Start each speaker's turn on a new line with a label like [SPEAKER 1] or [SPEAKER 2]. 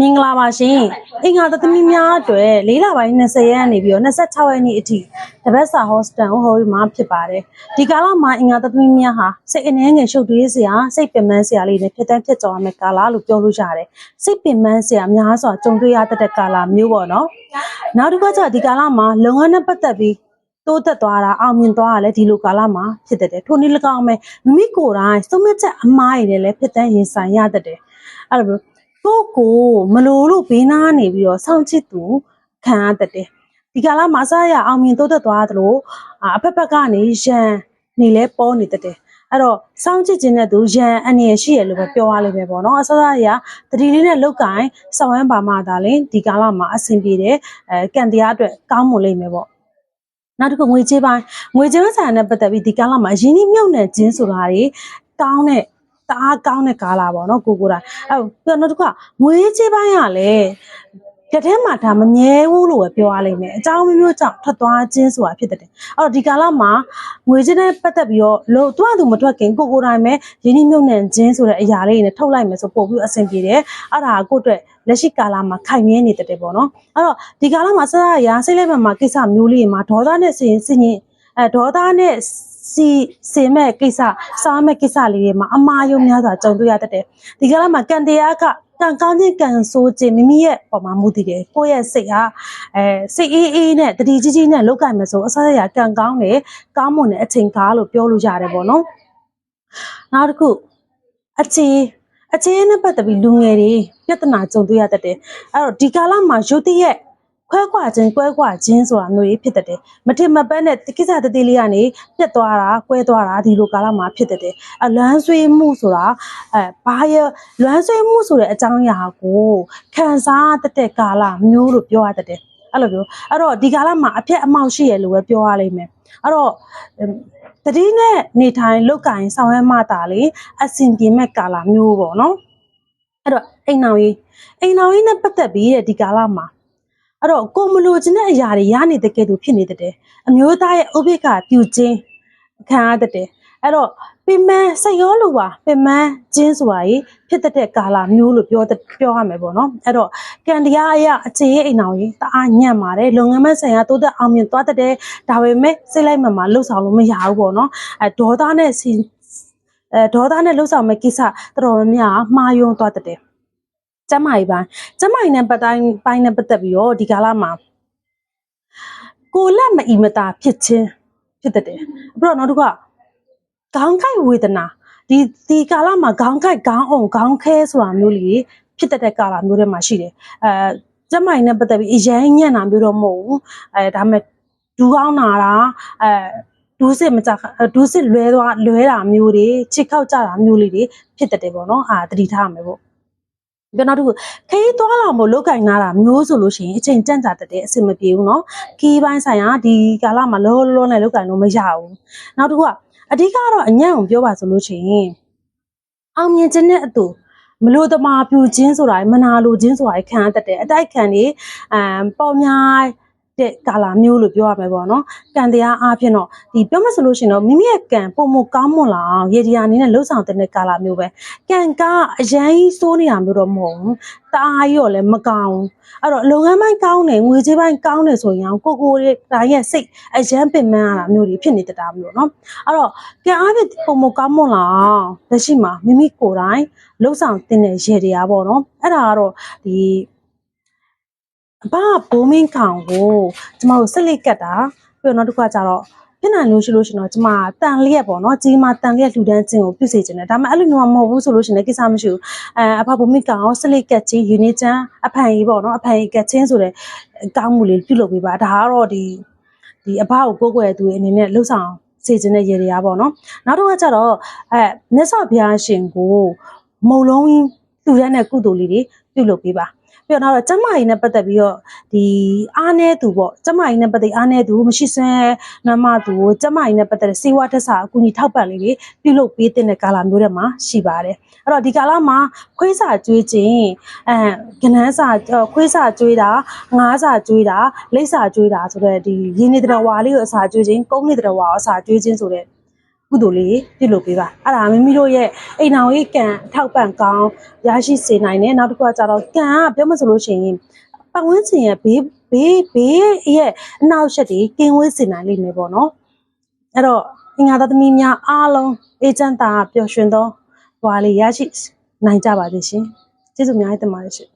[SPEAKER 1] မင်္ဂလာပါရှင်အင်္ဂါသသမီးများအတွက်၄လပိုင်း20ရက်နေပြီးတော့26ရက်နေ့အထိတပတ်စာဟော့စတန်ဟော်မှာဖြစ်ပါတယ်ဒီကာလမှာအင်္ဂါသသမီးများဟာစိတ်အနေငယ်ရှုပ်ထွေးစရာစိတ်ပင်ပန်းစရာလေးနဲ့ဖြစ်တန်းဖြစ်ကြောင်းမဲ့ကာလလို့ပြောလို့ရတယ်စိတ်ပင်ပန်းစရာများစွာကြုံတွေ့ရတတ်တဲ့ကာလမျိုးပေါ့နော်နောက်တစ်ခါကျဒီကာလမှာလုပ်ငန်းနဲ့ပတ်သက်ပြီးတိုးတက်သွားတာအောင်မြင်သွားတာလည်းဒီလိုကာလမှာဖြစ်တတ်တယ်ထိုနည်း၎င်းပဲမိမိကိုယ်တိုင်စုံမချက်အမားရည်လည်းဖြစ်တန်းရင်ဆိုင်ရတတ်တယ်အဲ့လိုမျိုး ကိုယ့်ကိုမလို့လို့ဘေးနားနေပြီးတော့စောင့်ကြည့်သူခံရတတ်တယ်ဒီကာလမှာအစားရအောင်မြင်တိုးတက်သွားသလိုအာအဖက်ဖက်ကနေရန်နေလဲပေါ်နေတတ်တယ်အဲ့တော့စောင့်ကြည့်ခြင်းတဲ့သူရန်အနေရရှိရလို့ပဲပြောရလိမ့်မယ်ပေါ့နော်အစားရတတိလေးနဲ့လောက်ကင်ဆောင်ရမ်းပါမှသာလင်ဒီကာလမှာအဆင်ပြေတယ်အဲကံတရားအတွက်ကောင်းမွန်လိမ့်မယ်ပေါ့နောက်တစ်ခုငွေကြေးပိုင်းငွေကြေးဆိုင်နဲ့ပတ်သက်ပြီးဒီကာလမှာရင်းနှီးမြှုပ်နှံခြင်းဆိုတာတွေကောင်းတဲ့ တအားကောင်းတဲ့ကာလပေါ့နော်ကိုကိုယ်တိုင်အဲပြီးတော့နောက်တစ်ခုကငွေကြေးပိုင်းကလည်းတထဲမှာဒါမမြဲဘူးလို့ပဲပြောရလိမ့်မယ်အကြောင်းမျိုးမျိုးကြောင့်ထွက်သွားခြင်းဆိုတာဖြစ်တတ်တယ်အဲ့တော့ဒီကာလမှာငွေကြေးနဲ့ပတ်သက်ပြီးတော့လို့သူ့အတူမထွက်ခင်ကိုကိုယ်တိုင်ပဲရင်းနှီးမြှုပ်နှံခြင်းဆိုတဲ့အရာလေးတွေနဲ့ထုတ်လိုက်မယ်ဆိုပို့ပြီးအဆင်ပြေတယ်အဲ့ဒါကကိုယ့်အတွက်လက်ရှိကာလမှာခိုင်မြဲနေတတ်တယ်ပေါ့နော်အဲ့တော့ဒီကာလမှာဆက်ရရာစိတ်လိုက်မှမှာကိစ္စမျိုးလေးတွေမှာဒေါသနဲ့စင်စင်ရင်အဲဒေါသနဲ့ စီစင်မဲ့ကိစ္စစားမဲ့ကိစ္စလေးတွေမှာအမားယုံများစွာကြုံတွေ့ရတတ်တယ်ဒီကာလမှာကံတရားကကံကောင်းခြင်းကံဆိုးခြင်းမိမိရဲ့ပုံမှာမူတည်တယ်ကိုယ့်ရဲ့စိတ်ဟာအဲစိတ်အေးအေးနဲ့တတိကြီးကြီးနဲ့လောက်ကင်မယ်ဆိုအစရရကံကောင်းတယ်ကောင်းမွန်တဲ့အချိန်ကားလို့ပြောလို့ရတယ်ပေါ့နော်နောက်တစ်ခုအခြေအခြေနဲ့ပတ်သက်ပြီးလူငယ်တွေပြဿနာကြုံတွေ့ရတတ်တယ်အဲ့တော့ဒီကာလမှာရုတ်တရက် ခွဲခွာခြင်းကွဲခွာခြင်းဆိုတာမျိုးကြီးဖြစ်တတ်တယ်မထင်မပန်းတဲ့ကိစ္စတသေးလေးကနေပြတ်သွားတာကွဲသွားတာဒီလိုကာလမှာဖြစ်တတ်တယ်အလွမ်းဆွေးမှုဆိုတာအဲဘာရလွမ်းဆွေးမှုဆိုတဲ့အကြောင်းအရာကိုခံစားတတ်တဲ့ကာလမျိုးလို့ပြောရတတ်တယ်အဲ့လိုမျိုးအဲ့တော့ဒီကာလမှာအပြက်အမောက်ရှိရလို့ပဲပြောရလိမ့်မယ်အဲ့တော့တတိနဲ့နေထိုင်လောက်ကင်ဆောင်ရွက်မှတာလေအဆင်ပြေမဲ့ကာလမျိုးပေါ့နော်အဲ့တော့အိမ်နောင်ကြီးအိမ်နောင်ကြီးနဲ့ပတ်သက်ပြီးတဲ့ဒီကာလမှာ အဲ့တော့ကိုမလိုချင်တဲ့အရာတွေရနေတဲ့ကဲ့သို့ဖြစ်နေတဲ့အမျိုးသားရဲ့ဥပိ္ပခပြုခြင်းခံရတဲ့အဲ့တော့ပင်မစိတ်ရောလိုပါပင်မခြင်းဆိုတာကြီးဖြစ်တဲ့ကာလမျိုးလို့ပြောပြောရမယ်ပေါ့နော်အဲ့တော့ကံတရားအရာအခြေရဲ့အိမ်အောင်ကြီးတအားညံ့ပါတယ်လုပ်ငန်းမဆိုင်ရာတိုးတက်အောင်မြင်သွားတဲ့ဒါပေမဲ့စိတ်လိုက်မှမှလှုပ်ဆောင်လို့မရဘူးပေါ့နော်အဲဒေါသနဲ့စီအဲဒေါသနဲ့လှုပ်ဆောင်မဲ့ကိစ္စတော်တော်များများမှားယွင်းသွားတဲ့ ကျမကြီးပိုင်းကျမကြီးနဲ့ပတ်တိုင်းပိုင်းနဲ့ပတ်သက်ပြီးတော့ဒီကာလမှာကိုလက်မအီမတာဖြစ်ခြင်းဖြစ်တဲ့ပြီးတော့နောက်တစ်ခုကခေါင်းကိုက်ဝေဒနာဒီဒီကာလမှာခေါင်းကိုက်ခေါင်းအောင်ခေါင်းခဲဆိုတာမျိုးလေးဖြစ်တတ်တဲ့ကာလမျိုးတွေမှာရှိတယ်အဲကျမကြီးနဲ့ပတ်သက်ပြီးအရင်ညံ့တာမျိုးတော့မဟုတ်ဘူးအဲဒါမဲ့ဒူးကောင်းနာတာအဲဒူးစစ်မကြဒူးစစ်လွဲသွားလွဲတာမျိုးတွေချစ်ခောက်ကြတာမျိုးလေးတွေဖြစ်တတ်တယ်ပေါ့နော်အာတတိထားရမယ်ပေါ့ ပြီးနောက်တစ်ခုခရီးသွားလာမို့လောက်ကင်နာတာမျိုးဆိုလို့ရှိရင်အချိန်ကြန့်ကြာတတ်တဲ့အဆင်မပြေဘူးเนาะခီးပိုင်းဆိုင်ရာဒီကာလမှာလောလောနဲ့လောက်ကင်လို့မရဘူးနောက်တစ်ခုကအဓိကတော့အညံ့ကိုပြောပါဆိုလို့ရှိရင်အောင်မြင်ခြင်းနဲ့အတူမလို့တမာပြူခြင်းဆိုတာမနာလိုခြင်းဆိုတာခံရတတ်တယ်အတိုက်ခံနေအမ်ပေါ်များ တဲ့ကာလာမျိုးလို့ပြောရမယ်ပေါ့နော်ကံတရားအားဖြင့်တော့ဒီပြောမှဆိုလို့ရှိရင်တော့မိမိရဲ့ကံပုံမကောင်းမွန်လာအောင်ရေဒီယာအနေနဲ့လှုပ်ဆောင်တဲ့ကာလာမျိုးပဲကံကအရန်ကြီးစိုးနေတာမျိုးတော့မဟုတ်ဘူးတအားကြီးတော့လည်းမကောင်းအဲ့တော့လုပ်ငန်းပိုင်းကောင်းတယ်ငွေကြေးပိုင်းကောင်းတယ်ဆိုရင်ကိုကိုရဲ့တိုင်းရဲ့စိတ်အရန်ပင်ပန်းရတာမျိုးတွေဖြစ်နေတတ်တာမျိုးနော်အဲ့တော့ကံအားဖြင့်ပုံမကောင်းမွန်လာအောင်လက်ရှိမှာမိမိကိုယ်တိုင်လှုပ်ဆောင်တဲ့ရေဒီယာပေါ့နော်အဲ့ဒါကတော့ဒီ အဘဘိုးမင်းခေါင်ကိုကျမတို့ဆက်လက်ကတ်တာပြီးတော့နောက်တစ်ခါကျတော့ဖြစ်နိုင်လို့ရှိလို့ရှင်တော့ကျမတန်လျက်ပေါ့နော်ကြီးမတန်လျက်လှူဒန်းခြင်းကိုပြုစေခြင်းတယ်ဒါပေမဲ့အဲ့လိုမျိုးမဟုတ်ဘူးဆိုလို့ရှင်လည်းကိစ္စမရှိဘူးအဲအဖဘိုးမင်းခေါင်ကိုဆက်လက်ကတ်ခြင်းယူနေချမ်းအဖန်ကြီးပေါ့နော်အဖန်ကြီးကတ်ခြင်းဆိုတဲ့ကောင်းမှုလေးပြုလုပ်ပေးပါဒါကတော့ဒီဒီအဘကိုကိုးကွယ်သူအနေနဲ့လှုပ်ဆောင်စေခြင်းတဲ့ရေတရားပေါ့နော်နောက်တစ်ခါကျတော့အဲမြတ်စွာဘုရားရှင်ကိုမုံလုံးလှူဒန်းတဲ့ကုသိုလ်လေးတွေပြုလုပ်ပေးပါ ပြီးတော့နောက်တော့ကျမကြီးနဲ့ပတ်သက်ပြီးတော့ဒီအားနေသူပေါ့ကျမကြီးနဲ့ပတ်သက်အားနေသူမရှိစဲနမသူကိုကျမကြီးနဲ့ပတ်သက်တဲ့စေဝါတက်စာအကူအညီထောက်ပံ့လေးတွေပြုလုပ်ပေးတဲ့ကာလမျိုးတွေမှာရှိပါတယ်အဲ့တော့ဒီကာလမှာခွေးစာကျွေးခြင်းအဲကနန်းစာခွေးစာကျွေးတာငါးစာကျွေးတာလိပ်စာကျွေးတာဆိုတော့ဒီရင်းနေတရဝါလေးကိုအစာကျွေးခြင်းကုန်းနေတရဝါကိုအစာကျွေးခြင်းဆိုတဲ့ ကုသိုလ်လေးပြုလုပ်ပေးပါအဲ့ဒါမိမိတို့ရဲ့အိမ်တော်ရေးကံအထောက်ပံ့ကောင်းရရှိစေနိုင်တယ်နောက်တစ်ခုကကြတော့ကံကပြောမစလို့ရှိရင်ပတ်ဝန်းကျင်ရဲ့ဘေးဘေးဘေးရဲ့အနောက်ရှက်တွေကင်းဝေးစေနိုင်လိမ့်မယ်ပေါ့နော်အဲ့တော့အင်္ဂါသသမီးများအားလုံးအေဂျင့်တာပျော်ရွှင်သောဘဝလေးရရှိနိုင်ကြပါစေရှင်ကျေးဇူးအများကြီးတင်ပါတယ်ရှင်